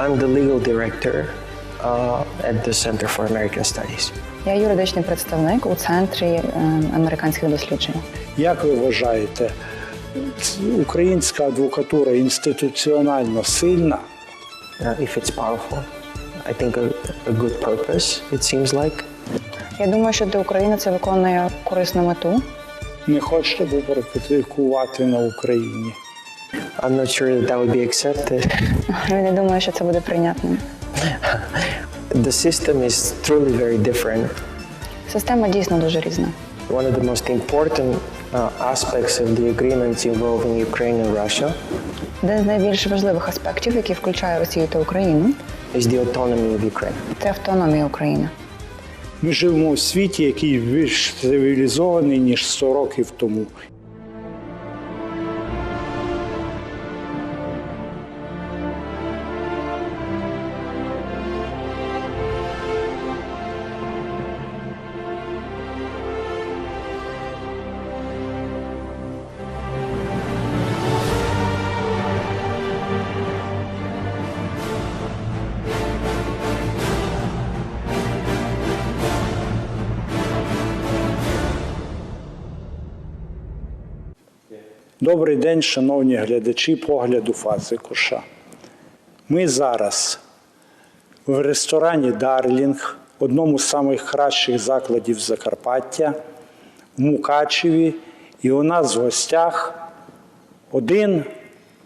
I'm the legal director uh, at the Center for American Studies. Я юридичний представник у центрі е, американських досліджень. Як ви вважаєте, українська адвокатура інституціонально сильна? Uh, if it's powerful, I think a, a good purpose, it seems like. Я думаю, що для України це виконує корисну мету. Не хочете б практикувати на Україні? I'm not sure that that would be accepted. Я не думаю, що це буде прийнятним. The system is truly very different. Система дійсно дуже різна. One of the most important uh, aspects of the agreements involving Ukraine and Russia Один з найбільш важливих аспектів, який включає Росію та Україну, is the autonomy of Ukraine. це автономія України. Ми живемо у світі, який більш цивілізований, ніж 100 років тому. Добрий день, шановні глядачі погляду Фазикуша. Ми зараз в ресторані Дарлінг, одному з самих кращих закладів Закарпаття, в Мукачеві, і у нас в гостях один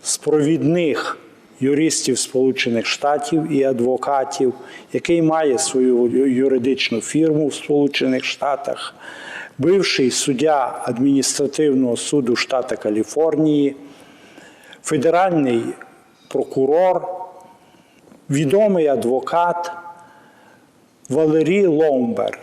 з провідних юристів Сполучених Штатів і адвокатів, який має свою юридичну фірму в Сполучених Штатах, бивший суддя адміністративного суду штата Каліфорнії, федеральний прокурор, відомий адвокат Валерій Ломберг.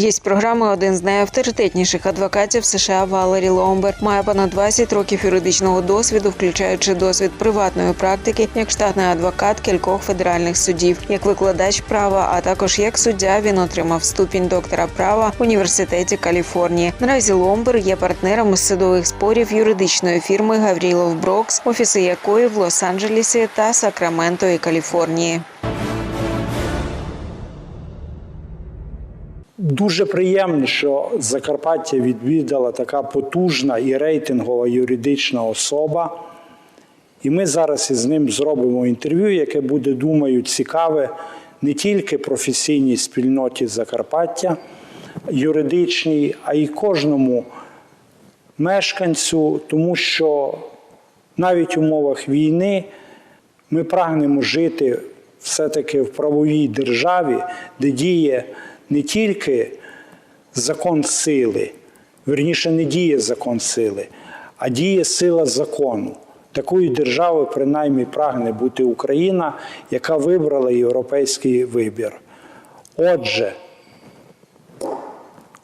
Гість програми один з найавторитетніших адвокатів США Валері Ломбер має понад 20 років юридичного досвіду, включаючи досвід приватної практики як штатний адвокат кількох федеральних судів, як викладач права, а також як суддя він отримав ступінь доктора права в університеті Каліфорнії. Наразі Ломбер є партнером з судових спорів юридичної фірми Гаврілов Брокс, офіси якої в Лос-Анджелесі та Сакраменто і Каліфорнії. Дуже приємно, що Закарпаття відвідала така потужна і рейтингова юридична особа. І ми зараз із ним зробимо інтерв'ю, яке буде, думаю, цікаве не тільки професійній спільноті Закарпаття юридичній, а й кожному мешканцю, тому що навіть в умовах війни ми прагнемо жити все-таки в правовій державі, де діє не тільки закон сили, верніше не діє закон сили, а діє сила закону. Такою державою принаймні прагне бути Україна, яка вибрала європейський вибір. Отже,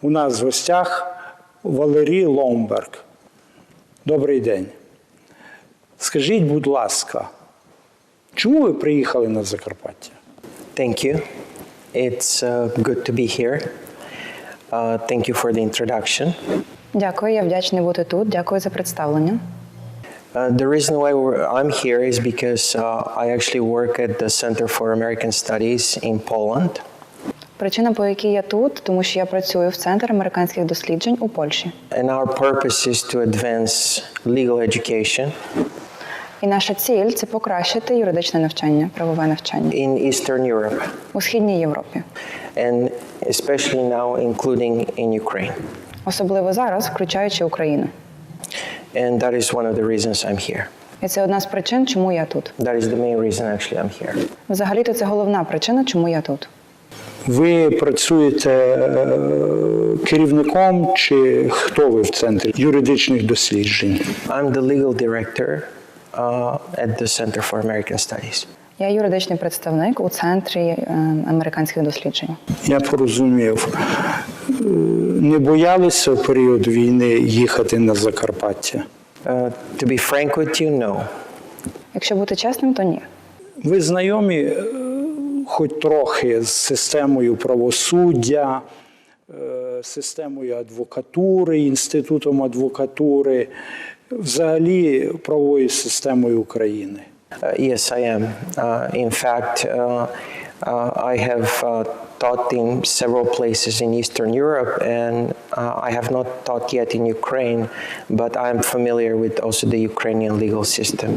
у нас в гостях Валерій Ломберг. Добрий день. Скажіть, будь ласка, чому ви приїхали на Закарпаття? Thank. It's uh, good to be here. Uh, thank you for the introduction. Дякую, я вдячний бути тут. Дякую за представлення. Uh, the reason why we're, I'm here is because uh, I actually work at the Center for American Studies in Poland. Причина, по якій я тут, тому що я працюю в центрі американських досліджень у Польщі. And our purpose is to advance legal education І наша ціль це покращити юридичне навчання, правове навчання in Eastern Europe, у східній Європі, and especially now, including in Ukraine. особливо зараз, включаючи Україну. And that is one of the reasons I'm here. І це одна з причин, чому я тут. That is the main reason actually I'm here. Взагалі-то це головна причина, чому я тут. Ви працюєте е, керівником чи хто ви в центрі юридичних досліджень? I'm the legal director at the Center for American Studies. Я юридичний представник у центрі е, американських досліджень. Я порозумів. Не боялися в період війни їхати на Закарпаття? Uh, to be frank with you, no. Якщо бути чесним, то ні. Ви знайомі е, хоч трохи з системою правосуддя, е, системою адвокатури, інститутом адвокатури, взагалі правовою системою України? Yes, I am. Uh, in fact, uh, uh, I have uh, taught in several places in Eastern Europe, and uh, I have not taught yet in Ukraine, but I'm familiar with also the Ukrainian legal system.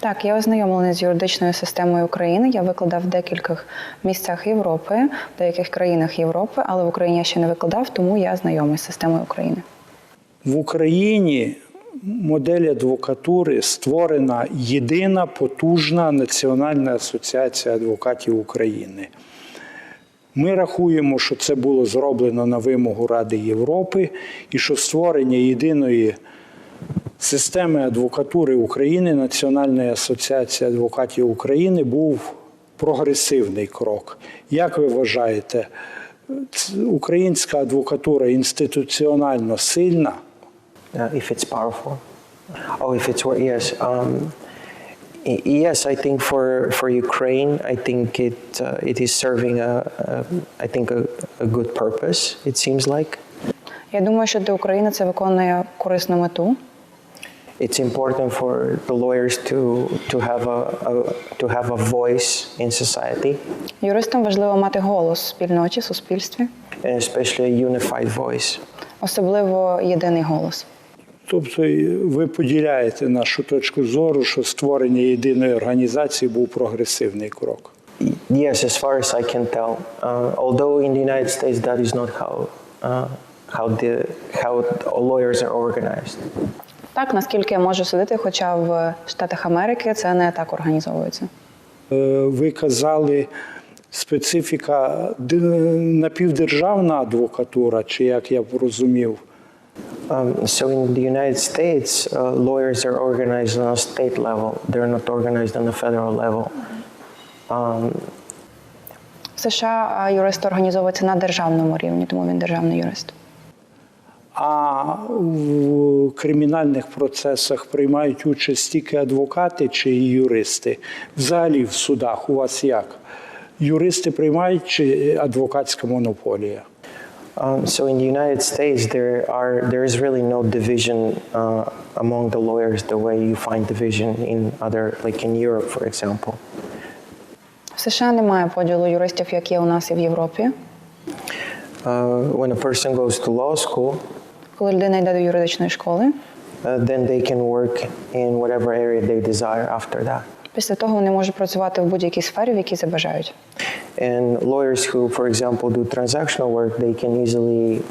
Так, я ознайомлена з юридичною системою України. Я викладав в декількох місцях Європи, в деяких країнах Європи, але в Україні я ще не викладав, тому я знайомий з системою України. В Україні модель адвокатури створена єдина потужна Національна асоціація адвокатів України. Ми рахуємо, що це було зроблено на вимогу Ради Європи і що створення єдиної системи адвокатури України, Національної асоціації адвокатів України, був прогресивний крок. Як ви вважаєте, українська адвокатура інституціонально сильна? Uh, if it's powerful. Oh, if it's wor- yes. Um, y- yes, I think for, for Ukraine, I think it uh, it is serving a, a I think a, a good purpose. It seems like Я думаю, що для України це виконує корисну мету. it's important for the lawyers to to have a, a to have a voice in society, Юристам важливо мати голос в спільноті, в суспільстві, and especially a unified voice. особливо єдиний голос. Тобто ви поділяєте нашу точку зору, що створення єдиної організації був прогресивний крок. Yes, as far as I can tell. Uh, although in the United States that is not how uh, how the how lawyers are organized. Так, наскільки я можу судити, хоча в Штатах Америки це не так організовується. Е, Ви казали, специфіка напівдержавна адвокатура, чи як я порозумів, Um, so in the United States, uh, lawyers are organized on a state level. They're not organized on a federal level. Um, В США юрист організовується на державному рівні, тому він державний юрист. а в кримінальних процесах приймають участь тільки адвокати чи і юристи. Взагалі в судах у вас як? Юристи приймають чи адвокатська монополія? um, so in the United States, there are there is really no division uh, among the lawyers the way you find division in other, like in Europe, for example. В США немає поділу юристів, як є у нас і в Європі. Uh, when a person goes to law school, Коли людина йде до юридичної школи, uh, then they can work in whatever area they desire after that. Після того вони можуть працювати в будь-якій сфері, в якій забажають. And lawyers who, for example, do transactional work, they can easily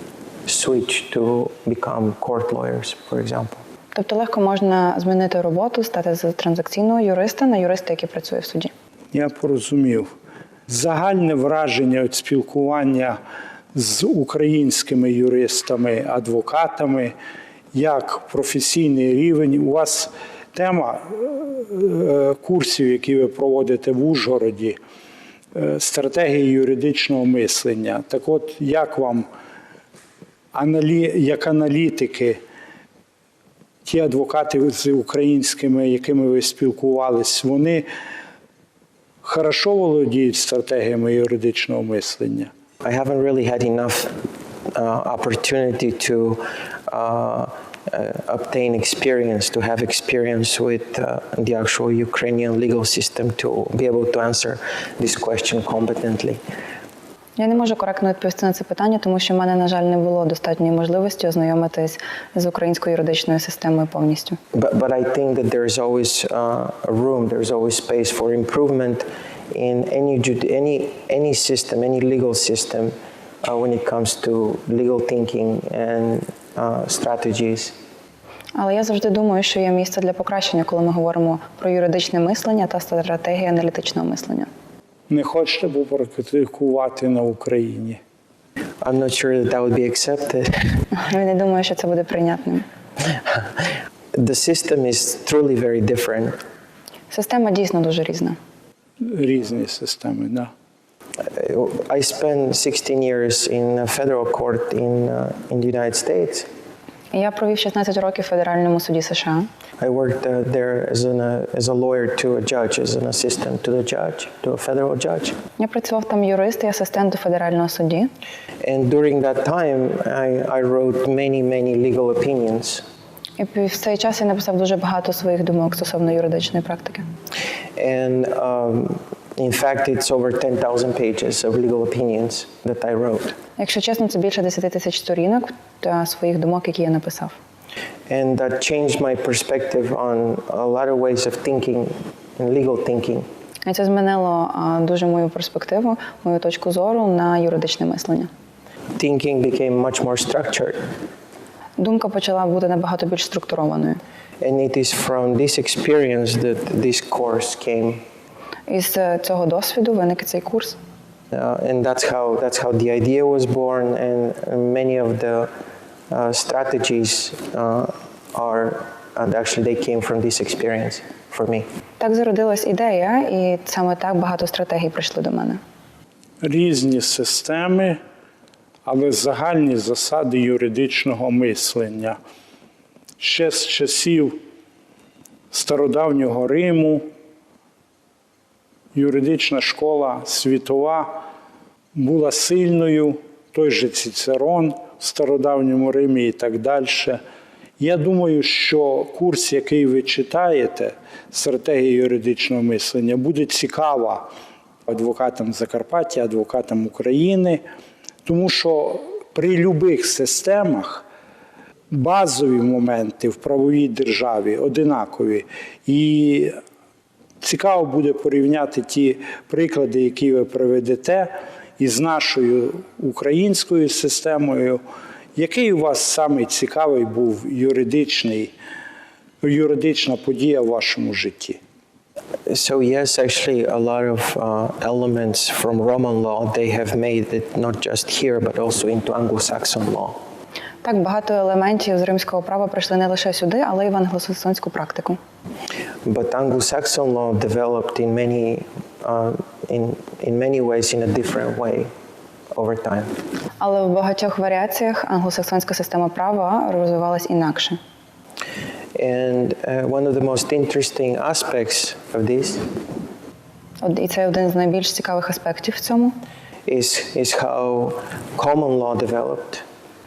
switch to become court lawyers, for example. Тобто легко можна змінити роботу, стати з транзакційного юриста на юриста, який працює в суді. Я порозумів. Загальне враження від спілкування з українськими юристами, адвокатами, як професійний рівень. У вас тема е, курсів, які ви проводите в Ужгороді, е, стратегії юридичного мислення. Так от, як вам, як аналітики, ті адвокати з українськими, якими ви спілкувались, вони хорошо володіють стратегіями юридичного мислення. I haven't really had enough uh, opportunity to uh, obtain experience, to have experience with uh, the actual Ukrainian legal system to be able to answer this question competently. Я не можу коректно відповісти на це питання, тому що в мене, на жаль, не було достатньої можливості ознайомитись з українською юридичною системою повністю. But, but I think that there is always uh, a room, there's always space for improvement in any, judi- any, any system, any legal system uh, when it comes to legal thinking and uh, strategies. Але я завжди думаю, що є місце для покращення, коли ми говоримо про юридичне мислення та стратегії аналітичного мислення. Не хочете попрактикувати на Україні? I'm not sure that that would be accepted. Я не думаю, що це буде прийнятним. the system is truly very different. Система дійсно дуже різна. Різні системи, да. Uh, I spent 16 years in a federal court in, uh, in the United States. І Я провів 16 років в федеральному суді США. I worked uh, there as, an, uh, as a lawyer to a judge, as an assistant to the judge, to a federal judge. Я працював там юрист і асистент до федерального судді. And during that time, I, I wrote many, many legal opinions. І в цей час я написав дуже багато своїх думок стосовно юридичної практики. And um, in fact, it's over 10,000 pages of legal opinions that I wrote. Якщо чесно, це більше 10 тисяч сторінок та своїх думок, які я написав. And that changed my perspective on a lot of ways of thinking and legal thinking. І це змінило а, дуже мою перспективу, мою точку зору на юридичне мислення. Thinking became much more structured. Думка почала бути набагато більш структурованою. And it is from this experience that this course came. Із е, цього досвіду виник цей курс. Uh, and that's how, that's how the idea was born, and many of the uh, strategies uh, are, and actually, they came from this experience for me. Так зародилась ідея, і саме так багато стратегій прийшли до мене. Різні системи, але загальні засади юридичного мислення. Ще з часів стародавнього Риму юридична школа світова була сильною, той же Цицерон в стародавньому Римі і так далі. Я думаю, що курс, який ви читаєте, стратегія юридичного мислення, буде цікава адвокатам Закарпаття, адвокатам України, тому що при будь-яких системах базові моменти в правовій державі одинакові. І цікаво буде порівняти ті приклади, які ви приведете, із нашою українською системою. Який у вас самий цікавий був юридичний, юридична подія в вашому житті? So yes, actually, a lot of uh, elements from Roman law they have made it not just here but also into Anglo-Saxon law. Так, багато елементів з римського права прийшли не лише сюди, але й в англосаксонську практику. But Anglo-Saxon law developed in many, uh, in, in many ways in a different way over time. Але в багатьох варіаціях англосаксонська система права розвивалась інакше. And uh, one of the most interesting aspects of this От і це один з найбільш цікавих аспектів в цьому, is, is how common law developed.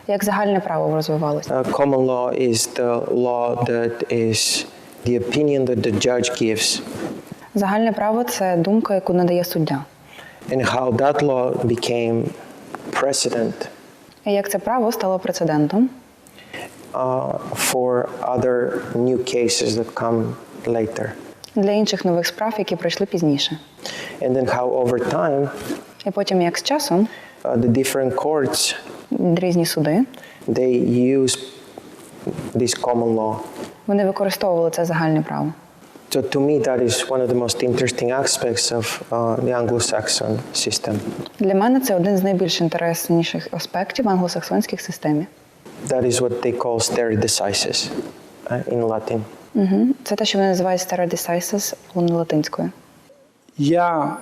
як загальне право розвивалося. Uh, common law is the law that is the opinion that the judge gives, Загальне право це думка, яку надає суддя. and how that law became precedent І як це право стало прецедентом uh, for other new cases that come later. для інших нових справ, які прийшли пізніше. And then how over time І потім, як з часом, uh, the different courts різні суди they use this common law. Вони використовували це загальне право. So to me, that is one of the most interesting aspects of uh, the Anglo-Saxon system. Для мене це один з найбільш інтересніших аспектів англосаксонських системі. That is what they call stare decisis uh, in Latin. Угу. Це те, що вони називають stare decisis латинською. Я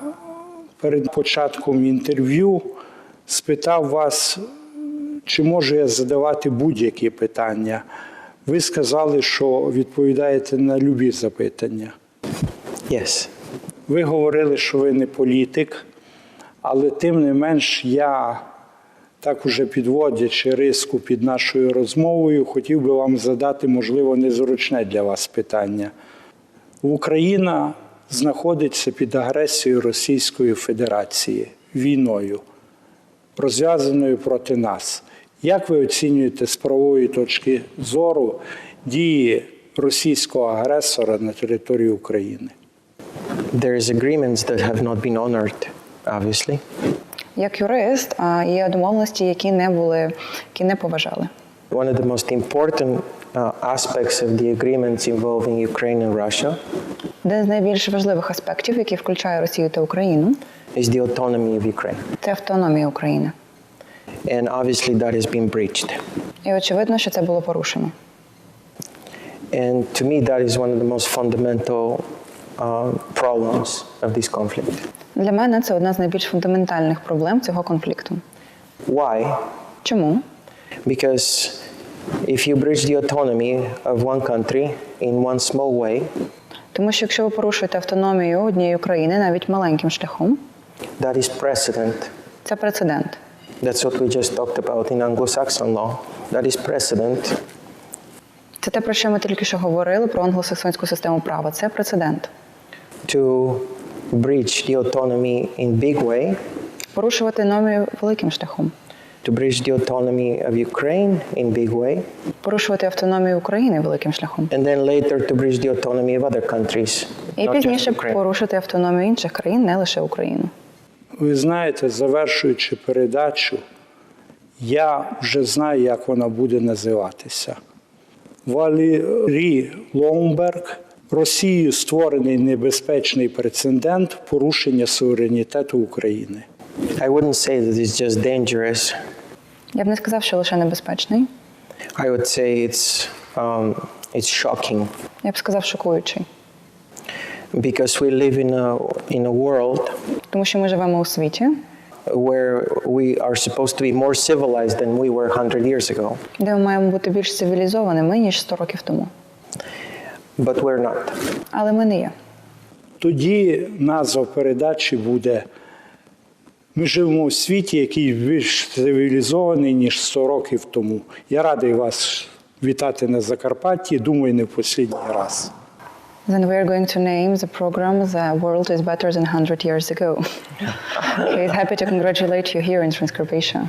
перед початком інтерв'ю спитав вас, чи можу я задавати будь-які питання. Ви сказали, що відповідаєте на любі запитання. Yes. Ви говорили, що ви не політик, але тим не менш я, так уже підводячи риску під нашою розмовою, хотів би вам задати, можливо, незручне для вас питання. Україна знаходиться під агресією Російської Федерації війною, розв'язаною проти нас. Як ви оцінюєте з правової точки зору дії російського агресора на території України? There is agreements that have not been honored, obviously. Як юрист, а, є домовленості, які не були, які не поважали. One of the most important uh, aspects of the agreements involving Ukraine and Russia Один з найбільш важливих аспектів, який включає Росію та Україну, is the autonomy of Ukraine. це автономія України. And obviously, that has been breached. І очевидно, що це було порушено. And to me, that is one of the most fundamental uh, problems of this conflict. Для мене це одна з найбільш фундаментальних проблем цього конфлікту. Why? Чому? Because if you breach the autonomy of one country in one small way, Тому що якщо ви порушуєте автономію однієї країни навіть маленьким шляхом, that is precedent. це прецедент. That's what we just talked about in Anglo Saxon law. That is precedent. Це те, про що ми тільки що говорили про англосаксонську систему права. Це прецедент. to breach the autonomy in big way, Порушувати норми великим шляхом, to breach the autonomy of Ukraine in big way, порушувати автономію України великим шляхом. and then later to breach the autonomy of other countries. І пізніше порушити автономію інших країн, не лише Україну. Ви знаєте, завершуючи передачу, я вже знаю, як вона буде називатися. Валерій Ломберг Росією створений небезпечний прецедент порушення суверенітету України. I wouldn't say that it's just dangerous. Я б не сказав, що лише небезпечний. I would say it's um, it's shocking Я б сказав, шокуючий. Because we live in a in a world Тому що ми живемо у світі, where we are supposed to be more civilized than we were 100 years ago, де ми маємо бути більш цивілізованими, ніж 100 років тому. but we're not. Але ми не є. Тоді назва передачі буде Ми живемо в світі, який більш цивілізований, ніж 100 років тому. Я радий вас вітати на Закарпатті. Думаю, не в останній раз. Then we are going to name the program The World is Better Than 100 Years Ago. Is happy to congratulate you here in Transcarpathia.